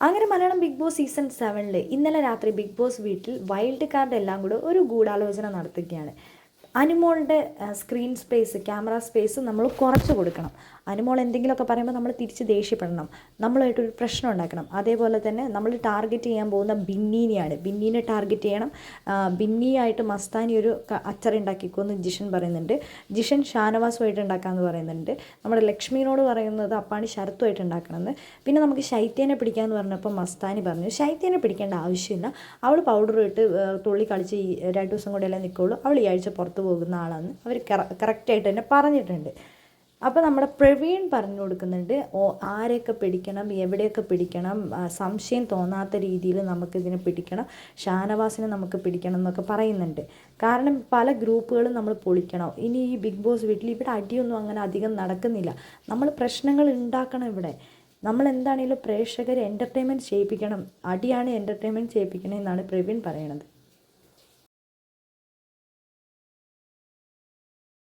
അങ്ങനെ Malayalam big boss season സെവനിൽ ഇന്നലെ രാത്രി ബിഗ് ബോസ് വീട്ടിൽ വൈൽഡ് കാർഡ് എല്ലാം കൂടെ ഒരു ഗൂഢാലോചന നടത്തുകയാണ്. അനുമോളുടെ സ്ക്രീൻ സ്പേസ് ക്യാമറ സ്പേസ് നമ്മൾ കുറച്ച് കൊടുക്കണം. അനുമോൾ എന്തെങ്കിലുമൊക്കെ പറയുമ്പോൾ നമ്മൾ തിരിച്ച് ദേഷ്യപ്പെടണം. നമ്മളായിട്ടൊരു പ്രശ്നം ഉണ്ടാക്കണം. അതേപോലെ തന്നെ നമ്മൾ ടാർഗറ്റ് ചെയ്യാൻ പോകുന്ന ബിന്നീനെയാണ്. ബിന്നീനെ ടാർഗറ്റ് ചെയ്യണം. ബിന്നിയായിട്ട് മസ്താനി ഒരു അച്ചറുണ്ടാക്കിക്കോന്ന് ജിഷൻ പറയുന്നുണ്ട്. ജിഷൻ ഷാനവാസുമായിട്ട് ഉണ്ടാക്കാമെന്ന് പറയുന്നുണ്ട്. നമ്മുടെ ലക്ഷ്മിനോട് പറയുന്നത് അപ്പാണി ശരത്തുമായിട്ട് ഉണ്ടാക്കണമെന്ന്. പിന്നെ നമുക്ക് ശൈത്യനെ പിടിക്കാമെന്ന് പറഞ്ഞപ്പോൾ മസ്താനി പറഞ്ഞു ശൈത്യനെ പിടിക്കേണ്ട ആവശ്യമില്ല. അവൾ പൗഡർ ഇട്ട് തുള്ളി കളിച്ച് രണ്ട് ദിവസം കൂടെയല്ലേ നിൽക്കുള്ളൂ. അവൾ ഈ ആഴ്ച പുറത്ത് പോകുന്ന ആളാണെന്ന് അവർ കറക്റ്റായിട്ട് തന്നെ പറഞ്ഞിട്ടുണ്ട്. അപ്പോൾ നമ്മുടെ പ്രവീൺ പറഞ്ഞു കൊടുക്കുന്നുണ്ട് ഓ ആരെയൊക്കെ പിടിക്കണം എവിടെയൊക്കെ പിടിക്കണം സംശയം തോന്നാത്ത രീതിയിൽ നമുക്കിതിനെ പിടിക്കണം ഷാനവാസിനെ നമുക്ക് പിടിക്കണം എന്നൊക്കെ പറയുന്നുണ്ട്. കാരണം പല ഗ്രൂപ്പുകളും നമ്മൾ പൊളിക്കണം? ഇനി ഈ ബിഗ് ബോസ് വീട്ടിൽ ഇവിടെ അടിയൊന്നും അങ്ങനെ അധികം നടക്കുന്നില്ല. നമ്മൾ പ്രശ്നങ്ങൾ ഉണ്ടാക്കണം ഇവിടെ. നമ്മൾ എന്താണെങ്കിലും പ്രേക്ഷകരെ എന്റർടൈൻമെന്റ് ചെയ്യിപ്പിക്കണം. അടിയാണ് എന്റർടൈൻമെന്റ് ചെയ്യിപ്പിക്കണമെന്നാണ് പ്രവീൺ പറയണത്.